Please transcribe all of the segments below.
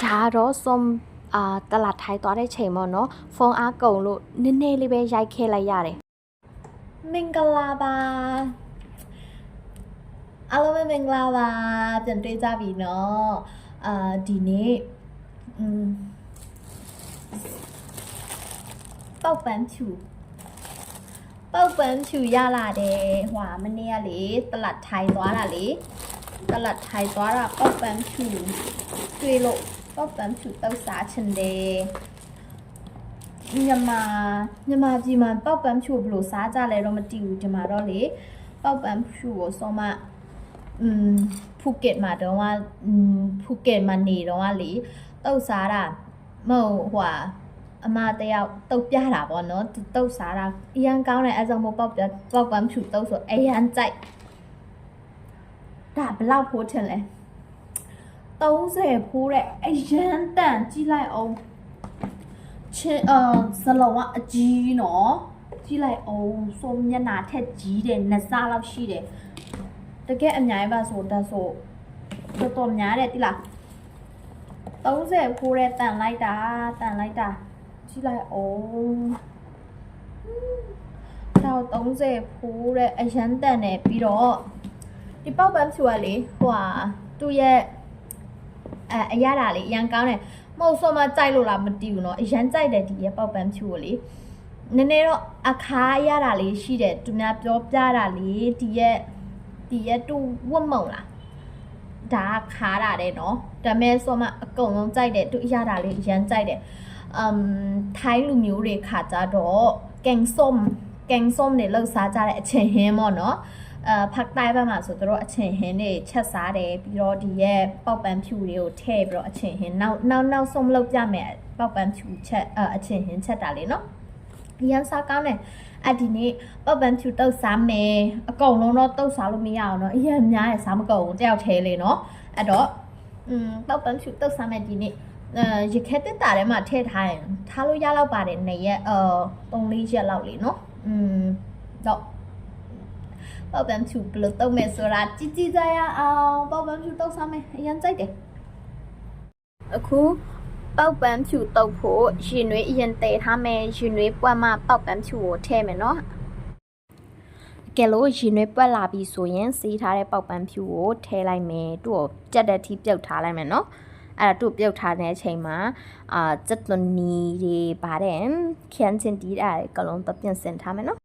ဒါတော့ဆုံးအာတလာထိုင်သွားတဲ့ချိန်ပေါ့နော်ဖုန်းအားကုန်လို့နည်းနည်းလေးပဲရိုက်ခဲလိုက်ရတယ်မင်္ဂလာပါအားလုံးပဲမင်္ဂလာပါပြန်တွေ့ကြပြီနော်အာဒီနေ့อืมပေါက်ပန်းဖြူပေါက်ပန်းဖြူရလာတယ်ဟွာမနေ့ကလေတလတ်ထိုင်သွားတာလေတလတ်ထိုင်သွားတာပေါက်ပန်းဖြူတွေ့လို့ ပေါက်ပန်းဖြူတောက်စားချင်တယ် မြန်မာမြန်မာပြည်မှာပေါက်ပန်းဖြူဘယ်လိုစားကြလဲတော့မသိဘူးဒီမှာတော့လေပေါက်ပန်းဖြူကိုဆုံးမอืมဖူကက်မှာတော့ကอืมဖူကက်မှာနေတော့ကလေတုတ်စားတာမဟုတ်ဟွာအမတယောက်တုတ်ပြတာပေါ့နော်သူတုတ်စားတာအရန်ကောင်းတယ်အဲကြောင့်မို့ပေါက်ပြပေါက်ပန်းဖြူတုတ်ဆိုအရန်ကြိုက်ဒါဘယ်လောက်ဖိုးထင်လဲ 30ဖိုးတဲ့အရန်တန်ကြီးလိုက်အောင်ချင်းအာစလုံးကအကြီးနော်ကြီးလိုက်အောင်ဆိုမျက်နှာထက်ကြီးတယ်နှစ်စားလောက်ရှိတယ်တကယ်အများကြီးပါဆိုတတ်ဆိုတော်တော်များတယ်တိလား30ခိုးတဲ့တန်လိုက်တာတန်လိုက်တာကြီးလိုက်အောင်တော့30ဖိုးတဲ့အရန်တန်တယ်ပြီးတော့ဒီပေါက်ပန်းဖြူကလေဟိုဟာသူ့ရဲ့ အဲအရတာလေးအရန်ကောင်းတယ် မဟုတ်ဆိုမှကြိုက်လို့လားမသိဘူးเนาะအရန်ကြိုက်တယ်ဒီရဲ့ပေါက်ပန်းဖြူကိုလေနည်းနည်းတော့အခါရတာလေးရှိတယ်သူများပြောပြတာလေးဒီရဲ့ဒီရဲ့တူဝတ်မုံလားဒါကခါတာတဲ့เนาะဒါမဲ့ဆိုမှအကုန်လုံးကြိုက်တယ်သူအရတာလေးအရန်ကြိုက်တယ်အမ်ထိုင်းလူမျိုးတွေခါကြတော့ကင်ส้มကင်ส้มတွေလောက်စားကြတဲ့အချိန်ဟင်းပေါ့เนาะ အဲဖက်တိုင်းဘက်မှာဆိုတော့အချင်းဟင်းတွေချက်စားတယ်ပြီးတော့ဒီရဲ့ပေါက်ပန်းဖြူတွေကိုထည့်ပြီးတော့အချင်းဟင်းနောက်နောက်နောက်ဆုံးလုပ်ပြမယ်ပေါက်ပန်းဖြူချက်အအချင်းဟင်းချက်တာလေနော်အရန်စားကောင်းတယ်အဲ့ဒီနေ့ပေါက်ပန်းဖြူတုတ်စားမယ်အကုန်လုံးတော့တုတ်စားလို့မရအောင်နော်အရန်များရစားမကုန်ဘူးတယောက်သေးလေနော်အဲ့တော့อืมပေါက်ပန်းဖြူတုတ်စားမယ်ဒီနေ့အဲရခဲတက်တာထဲမှာထည့်ထားရင်ထားလို့ရတော့ပါတယ်နေရက်အော်3-4ရက်လောက်လေနော်อืมတော့ ပေါက်ပန်းဖြူဘယ်လိုတုံးမယ်ဆိုတာကြည့်ကြည့်ကြရအောင်ပေါက်ပန်းဖြူတုံးစားမယ်အရင်ကြိုက်တယ်အခုပေါက်ပန်းဖြူတုပ်ဖို့ရင်နွေးအရင်တည်ထားမယ်ရင်နွေးပွက်မှပေါက်ပန်းဖြူကိုထည့်မယ်နော်ကဲလို့ရင်နွေးပွက်လာပြီဆိုရင်စီးထားတဲ့ပေါက်ပန်းဖြူကိုထည့်လိုက်မယ်သူ့ကိုကြက်တဲ့အထိပြုတ်ထားလိုက်မယ်နော်အဲ့ဒါသူ့ပြုတ်ထားတဲ့အချိန်မှာအာစက်သွန်နီတွေပါတယ်ခန်းချင်းတီးအဲ့ဒါကလုံးတော့ပြင်ဆင်ထားမယ်နော်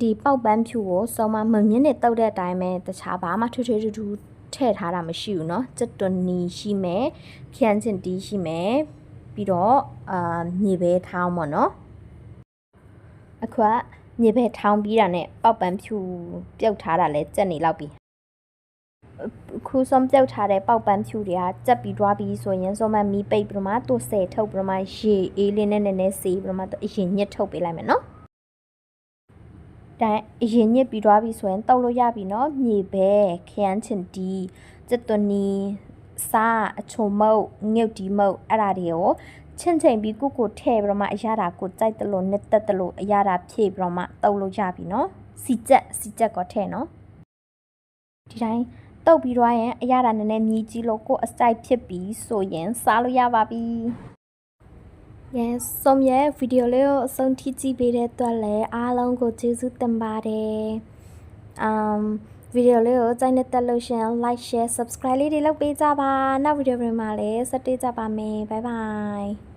ဒီပေါက်ပန်းဖြူကိုစုံမမမြင့်နဲ့တုတ်တဲ့အတိုင်းပဲတခြားဘာမှထွေးထွေးထူးထူးထည့်ထားတာမရှိဘူးเนาะစက်သွန်နီရှိမယ် ခရမ်းချင်တီးရှိမယ်ပြီးတော့အာမြေဘဲထောင်းပေါ့နော်အခုကမြေဘဲထောင်းပြီးတာနဲ့ပေါက်ပန်းဖြူပြုတ်ထားတာလဲကြက်နေလောက်ပြီအခုဆုံးပြုတ်ထားတဲ့ပေါက်ပန်းဖြူတွေကကြက်ပြီးသွားပြီးဆိုရင်ဆုံးမမီးပိတ်ပြီးတော့မှသူ့ဆယ်ထုတ်ပြီးတော့မှရေအေးလေးနဲ့နည်းနည်းစေးပြီးတော့မှသူအရင်ညစ်ထုတ်ပေးလိုက်မယ် နော်ဒါအရင်ညစ်ပြီးသွားပြီဆိုရင်တုပ်လို့ရပြီနော်မြေဘဲခရမ်းချင်တီးကြက်သွန်နီစားအချုံမုတ်ငုတ်ဒီမုတ်အဲ့ဒါတွေကိုချင့်ချိန်ပြီးကုကိုထည့်ပြီးတော့မှအရတာကိုကြိုက်တယ်လို့နှစ်သက်တယ်လို့အရတာဖြည့်ပြီးတော့မှတုပ်လို့ရပြီနော်စီကြက်စီကြက်ក៏ထည့်နော်ဒီတိုင်းတုပ်ပြီးတော့ရင်အရတာနည်းနည်းမြည်ကြီးလို့ကိုအစိုက်ဖြစ်ပြီးဆိုရင်စားလို့ရပါပြီ Yes ဆုံးရဲ့ဗီဒီယိုလေးကိုအဆုံးထိကြည့်ပေးတဲ့အတွက်လည်းအားလုံးကိုကျေးဇူးတင်ပါတယ်။ um ဗီဒီယိုလေးကိုကြိုက်နေတဲ့လို့ရှင် like share subscribe လေးတွေလုပ်ပေးကြပါနောက်ဗီဒီယိုတွေမှာလည်းဆက်တွေ့ကြပါမယ် bye bye